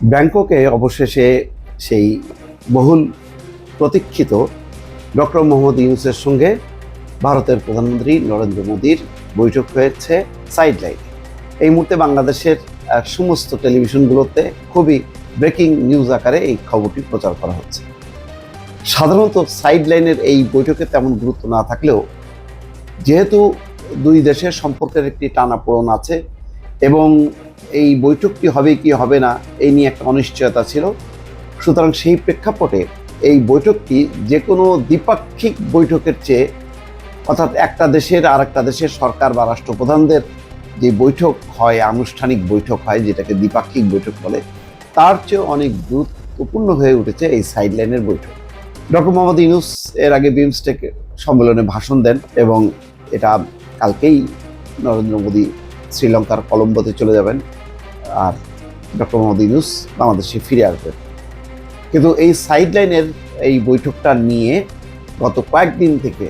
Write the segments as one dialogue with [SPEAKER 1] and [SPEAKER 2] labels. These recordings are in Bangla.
[SPEAKER 1] ব্যাংককে অবশেষে সেই বহুল প্রতীক্ষিত ডক্টর মোহাম্মদ ইউনুসের সঙ্গে ভারতের প্রধানমন্ত্রী নরেন্দ্র মোদীর বৈঠক হয়েছে সাইডলাইন এই মুহূর্তে বাংলাদেশের সমস্ত টেলিভিশনগুলোতে খুবই ব্রেকিং নিউজ আকারে এই খবরটি প্রচার করা হচ্ছে। সাধারণত সাইডলাইনের এই বৈঠকে তেমন গুরুত্ব না থাকলেও যেহেতু দুই দেশের সম্পর্কের একটি টানাপোড়ন আছে এবং এই বৈঠকটি হবে কি হবে না, এই নিয়ে একটা অনিশ্চয়তা ছিল। সুতরাং সেই প্রেক্ষাপটে এই বৈঠকটি যে কোনো দ্বিপাক্ষিক বৈঠকের চেয়ে, অর্থাৎ একটা দেশের আর একটা দেশের সরকার বা রাষ্ট্রপ্রধানদের যে বৈঠক হয়, আনুষ্ঠানিক বৈঠক হয়, যেটাকে দ্বিপাক্ষিক বৈঠক বলে, তার চেয়ে অনেক গুরুত্বপূর্ণ হয়ে উঠেছে এই সাইডলাইনের বৈঠক। ডক্টর মোহাম্মদ ইউনুস এর আগে বিমস্টেক সম্মেলনে ভাষণ দেন এবং এটা কালকেই নরেন্দ্র মোদী শ্রীলঙ্কার কলম্বোতে চলে যাবেন আর ডক্টর মোহাম্মদ ইউনুস বাংলাদেশে ফিরে আসবেন। কিন্তু এই সাইডলাইনের এই বৈঠকটা নিয়ে গত কয়েকদিন থেকে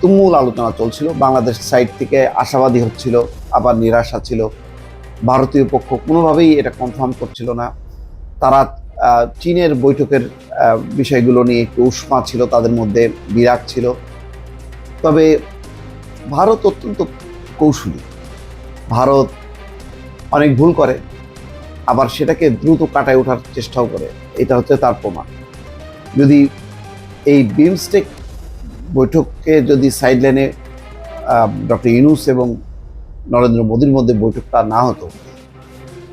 [SPEAKER 1] তুমুল আলোচনা চলছিল। বাংলাদেশ সাইড থেকে আশাবাদী হচ্ছিল, আবার নিরাশা ছিল। ভারতীয় পক্ষ কোনোভাবেই এটা কনফার্ম করছিল না। তারা চীনের বৈঠকের বিষয়গুলো নিয়ে একটু উষ্মা ছিল, তাদের মধ্যে বিরাট ছিল। তবে ভারত অত্যন্ত কৌশলী। ভারত অনেক ভুল করে, আবার সেটাকে দ্রুত কাটায় ওঠার চেষ্টাও করে। এটা হচ্ছে তার প্রমাণ। যদি এই বিমস্টেক বৈঠককে যদি সাইডলাইনে ডক্টর ইউনুস এবং নরেন্দ্র মোদীর মধ্যে বৈঠকটা না হতো,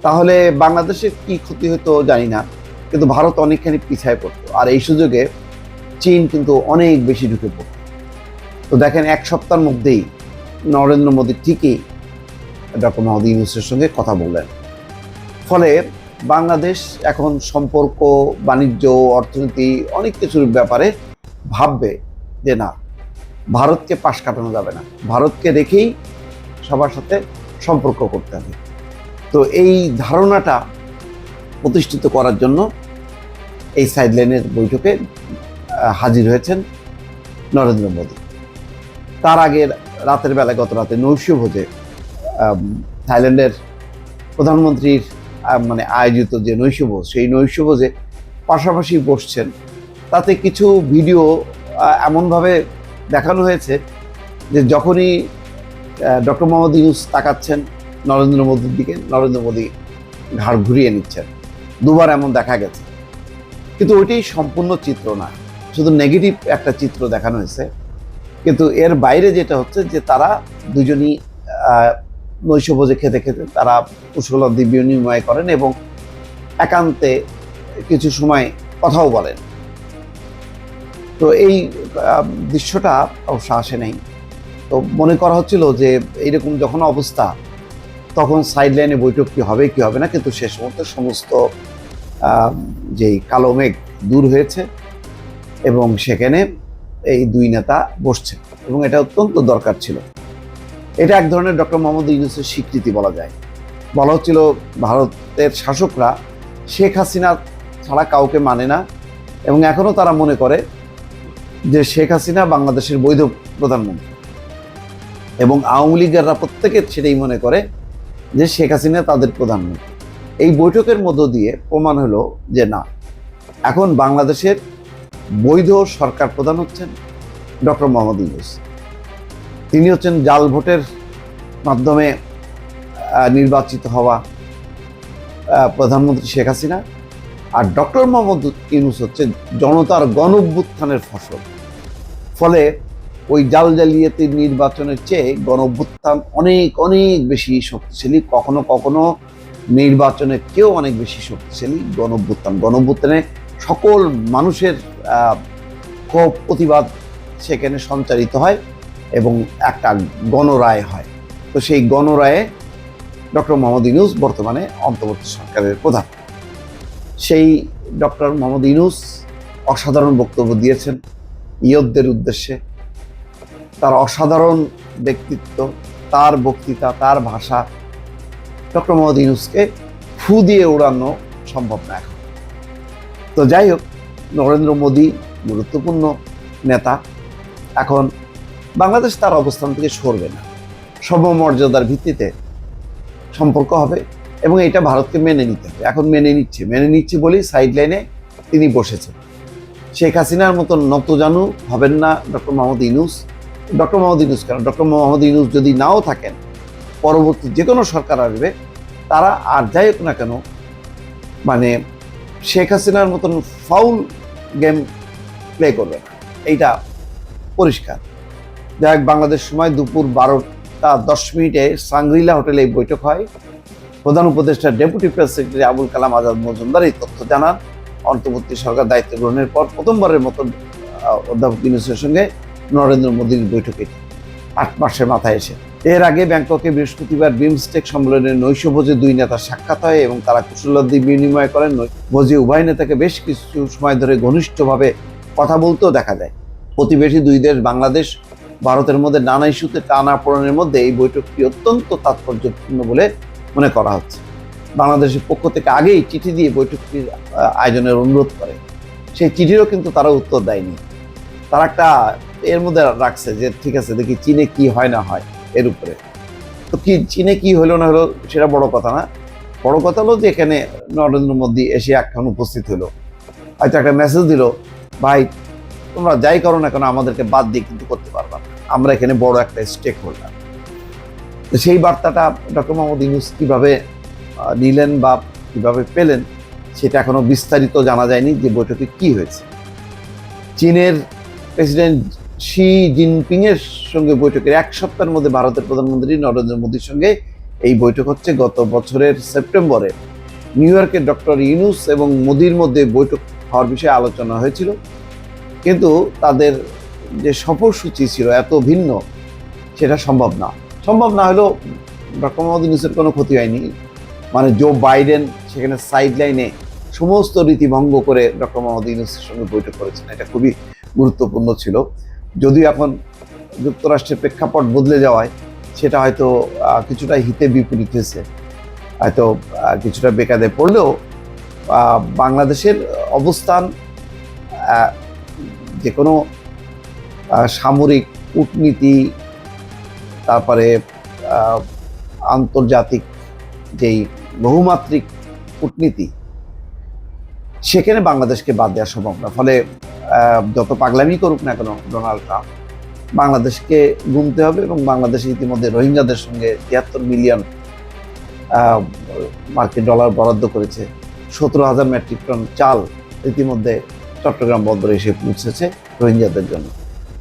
[SPEAKER 1] তাহলে বাংলাদেশের কি ক্ষতি হতো জানি না, কিন্তু ভারত অনেকখানি পিছায় পড়তো। আর এই সুযোগে চীন কিন্তু অনেক বেশি ঢুকে পড়তো। তো দেখেন, এক সপ্তাহের মধ্যেই নরেন্দ্র মোদী ঠিকই ডক্টর মোহাম্মদ ইউনুসের সঙ্গে কথা বললেন। ফলে বাংলাদেশ এখন সম্পর্ক বাণিজ্য অর্থনীতি অনেক কিছুর ব্যাপারে ভাববে যে না ভারতকে পাশ কাটানো যাবে না। ভারতকে রেখেই সবার সাথে সম্পর্ক করতে হবে। তো এই ধারণাটা প্রতিষ্ঠিত করার জন্য এই সাইডলাইনের বৈঠকে হাজির হয়েছেন নরেন্দ্র মোদী। তার আগের রাতের বেলা গত রাতে নৈশভোজে আম, থাইল্যান্ডের প্রধানমন্ত্রীর মানে আয়োজিত যে নৈশভোজ, সেই নৈশভোজে পাশাপাশি বসছেন। তাতে কিছু ভিডিও এমনভাবে দেখানো হয়েছে যে যখনই ডক্টর মোহাম্মদ ইউনুস তাকাচ্ছেন নরেন্দ্র মোদীর দিকে, নরেন্দ্র মোদী ঘাড় ঘুরিয়ে নিচ্ছেন। দুবার এমন দেখা গেছে। কিন্তু ওইটাই সম্পূর্ণ চিত্র না। শুধু নেগেটিভ একটা চিত্র দেখানো হয়েছে। কিন্তু এর বাইরে যেটা হচ্ছে যে তারা দুজনই নৈশভোজে খেতে খেতে তারা কুশলাদি বিনিময় করেন এবং একান্তে কিছু সময় কথাও বলেন। তো এই দৃশ্যটা অবশ্য আসে নাই। তো মনে করা হচ্ছিল যে এইরকম যখন অবস্থা, তখন সাইড লাইনে বৈঠকটি হবে, কি হবে না, কিন্তু শেষ মুহূর্তে সমস্ত যেই কালো মেঘ দূর হয়েছে এবং সেখানে এই দুই নেতা বসছে এবং এটা অত্যন্ত দরকার ছিল। এটা এক ধরনের ডক্টর মোহাম্মদ ইউনুসের স্বীকৃতি বলা যায়। বলা হচ্ছিল ভারতের শাসকরা শেখ হাসিনা ছাড়া কাউকে মানে না এবং এখনও তারা মনে করে যে শেখ হাসিনা বাংলাদেশের বৈধ প্রধানমন্ত্রী। এবং আওয়ামী লীগেররা প্রত্যেকে সেটাই মনে করে যে শেখ হাসিনা তাদের প্রধানমন্ত্রী। এই বৈঠকের মধ্য দিয়ে প্রমাণ হলো যে না, এখন বাংলাদেশের বৈধ সরকার প্রধান হচ্ছেন ডক্টর মোহাম্মদ ইউনুস। তিনি হচ্ছেন জাল ভোটের মাধ্যমে নির্বাচিত হওয়া প্রধানমন্ত্রী শেখ হাসিনা আর ডক্টর মোহাম্মদ ইউনুস হচ্ছে জনতার গণ ফসল। ফলে ওই জাল জালিয়াতি নির্বাচনের চেয়ে গণ অনেক অনেক বেশি শক্তিশালী। কখনো কখনো নির্বাচনের কেউ অনেক বেশি শক্তিশালী। গণ অভ্যুত্থান সকল মানুষের ক্ষোভ, প্রতিবাদ সেখানে সঞ্চারিত হয়। এবং একটা গণরায় হয়। তো সেই গণরায়ে ডক্টর মোহাম্মদ ইউনুস বর্তমানে অন্তর্বর্তী সরকারের প্রধান। সেই ডক্টর মোহাম্মদ ইউনুস অসাধারণ বক্তব্য দিয়েছেন ইয়দদের উদ্দেশ্যে। তার অসাধারণ ব্যক্তিত্ব, তার বক্তৃতা, তার ভাষা ডক্টর মোহাম্মদ ইউনুসকে ফু দিয়ে উড়ানো সম্ভব না এখন। তো যাই হোক, নরেন্দ্র মোদী গুরুত্বপূর্ণ নেতা। এখন বাংলাদেশ তার অবস্থান থেকে সরবে না। সমমর্যাদার ভিত্তিতে সম্পর্ক হবে এবং এটা ভারতকে মেনে নিতে হবে। এখন মেনে নিচ্ছে। মেনে নিচ্ছে বলেই সাইড লাইনে তিনি বসেছেন। শেখ হাসিনার মতন নতজানু হবেন না ডক্টর মোহাম্মদ ইনুস ডক্টর মোহাম্মদ ইনুস কেন? ডক্টর মোহাম্মদ ইনুস যদি নাও থাকেন, পরবর্তী যে কোনো সরকার আসবে, তারা আর যাই হোক না কেন মানে শেখ হাসিনার মতন ফাউল গেম প্লে করবে এইটা পরিষ্কার। যাই হোক বাংলাদেশ সময় দুপুর বারোটা দশ মিনিটে সাংগ্রিলা হোটেলে এই বৈঠক হয়। প্রধান উপদেষ্টা, deputy press secretary Abul Kalam Azad Majumdar এই তথ্য জানান। অন্তর্বর্তী সরকার দায়িত্ব গ্রহণের পর প্রথমবারের মতো অধ্যাপক ইউনুসের সঙ্গে নরেন্দ্র মোদীর বৈঠকে আট মাসের মাথায় এসে। এর আগে ব্যাংককে বৃহস্পতিবার বিমস্টেক সম্মেলনে নৈশ ভোজে দুই নেতার সাক্ষাৎ হয় এবং তারা কুশলাদি বিনিময় করেন। ভোজে উভয় নেতাকে বেশ কিছু সময় ধরে ঘনিষ্ঠভাবে কথা বলতেও দেখা যায়। প্রতিবেশী দুই দেশ, বাংলাদেশ ভারতের মধ্যে নানা ইস্যুতে টানা পড়নের মধ্যে এই বৈঠকটি অত্যন্ত তাৎপর্যপূর্ণ বলে মনে করা হচ্ছে। বাংলাদেশের পক্ষ থেকে আগেই চিঠি দিয়ে বৈঠকটির আয়োজনের অনুরোধ করে। সেই চিঠিরও কিন্তু তারা উত্তর দেয়নি। তারা একটা এর মধ্যে রাখছে যে, ঠিক আছে, দেখি চীনে কি হয় না হয় এর উপরে। তো কি, চীনে কি হলো না হলো সেটা বড় কথা না। বড় কথা হলো যে, এখানে নরেন্দ্র মোদী এসে একখান উপস্থিত হলো। হয়তো একটা মেসেজ দিল, ভাই, তোমরা যাই করো না কেন, আমাদেরকে বাদ দিয়ে কিন্তু করতে পারবা না। আমরা এখানে বড় একটা স্টেক হোল্ডার তো সেই বার্তাটা ডক্টর মোহাম্মদ ইউনুস কীভাবে নিলেন বা কীভাবে পেলেন, সেটা এখনও বিস্তারিত জানা যায়নি যে বৈঠকে কি হয়েছে। চীনের প্রেসিডেন্ট শি জিনপিংয়ের সঙ্গে বৈঠকের এক সপ্তাহের মধ্যে ভারতের প্রধানমন্ত্রী নরেন্দ্র মোদীর সঙ্গে এই বৈঠক হচ্ছে গত বছরের সেপ্টেম্বরে। নিউ ইয়র্কের ডক্টর ইউনুস এবং মোদির মধ্যে বৈঠক হওয়ার বিষয়ে আলোচনা হয়েছিল। কিন্তু তাদের যে সফরসূচি ছিল এত ভিন্ন, সেটা সম্ভব না। সম্ভব না হলেও ডক্টর মোহাম্মদ ইউনুসের কোনো ক্ষতি হয়নি। মানে জো বাইডেন সেখানে সাইড লাইনে সমস্ত রীতি ভঙ্গ করে ডক্টর মোহাম্মদ ইউনুসের সঙ্গে বৈঠক করেছেন। এটা খুবই গুরুত্বপূর্ণ ছিল। যদিও এখন যুক্তরাষ্ট্রের প্রেক্ষাপট বদলে যাওয়ায় সেটা হয়তো কিছুটা হিতে বিপরীত হয়েছে। হয়তো কিছুটা বেকাদে পড়লেও বাংলাদেশের অবস্থান যে কোনো সামরিক কূটনীতি, তারপরে আন্তর্জাতিক যেই বহুমাত্রিক কূটনীতি, সেখানে বাংলাদেশকে বাদ দেওয়া সম্ভব না। ফলে যত পাগলামি করুক না কেন ডোনাল্ড ট্রাম্প, বাংলাদেশকে গুনতে হবে এবং বাংলাদেশ ইতিমধ্যে রোহিঙ্গাদের সঙ্গে তিয়াত্তর মিলিয়ন মার্কিন ডলার বরাদ্দ করেছে। সতেরো হাজার মেট্রিক টন চাল ইতিমধ্যে চট্টগ্রাম বন্দরে এসে পৌঁছেছে রোহিঙ্গাদের জন্য।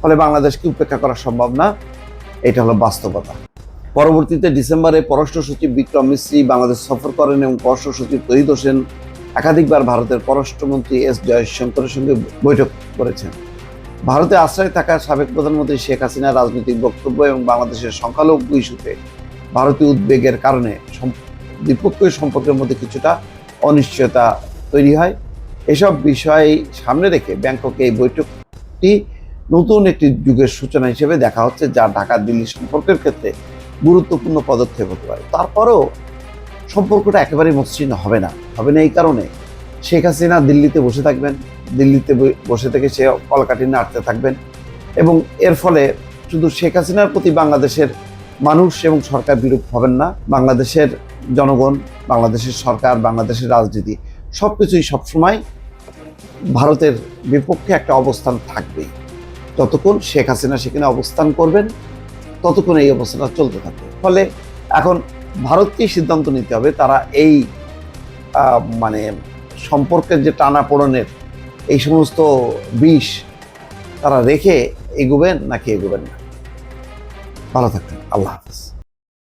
[SPEAKER 1] ফলে বাংলাদেশকে উপেক্ষা করা সম্ভব না। এটা হলো বাস্তবতা। পরবর্তীতে ডিসেম্বরে পররাষ্ট্র সচিব বিক্রম মিশ্রি বাংলাদেশ সফর করেন এবং পররাষ্ট্র সচিব তহিদ হোসেন একাধিকবার ভারতের পররাষ্ট্রমন্ত্রী এস জয়শঙ্করের সঙ্গে বৈঠক করেছেন। ভারতে আশ্রয় থাকা সাবেক প্রধানমন্ত্রী শেখ হাসিনার রাজনৈতিক বক্তব্য এবং বাংলাদেশের সংখ্যালঘু ইস্যুতে ভারতীয় উদ্বেগের কারণে দ্বিপক্ষীয় সম্পর্কের মধ্যে কিছুটা অনিশ্চয়তা তৈরি হয়। এসব বিষয় সামনে রেখে ব্যাংককে এই বৈঠকটি নতুন একটি যুগের সূচনা হিসেবে দেখা হচ্ছে, যা ঢাকা দিল্লি সম্পর্কের ক্ষেত্রে গুরুত্বপূর্ণ পদক্ষেপ হতে পারে। তারপরেও সম্পর্কটা একেবারেই মসৃণ হবে না। হবে না এই কারণে শেখ হাসিনা দিল্লিতে বসে থাকবেন, দিল্লিতে বসে থেকে সে কলকাঠি নাড়তে থাকবেন এবং এর ফলে শুধু শেখ হাসিনার প্রতি বাংলাদেশের মানুষ এবং সরকার বিরূপ হবেন না, বাংলাদেশের জনগণ, বাংলাদেশের সরকার, বাংলাদেশের রাজনীতি সব কিছুই সবসময় ভারতের বিপক্ষে একটা অবস্থান থাকবেই। যতক্ষণ শেখ হাসিনা সেখানে অবস্থান করবেন, ততক্ষণ এই অবস্থাটা চলতে থাকবে। ফলে এখন ভারতকেই সিদ্ধান্ত নিতে হবে, তারা এই মানে সম্পর্কের যে টানা পোড়নের এই সমস্ত বিষ তারা রেখে এগোবেন নাকি এগোবেন না। ভালো থাকবেন, আল্লাহ হাফিজ।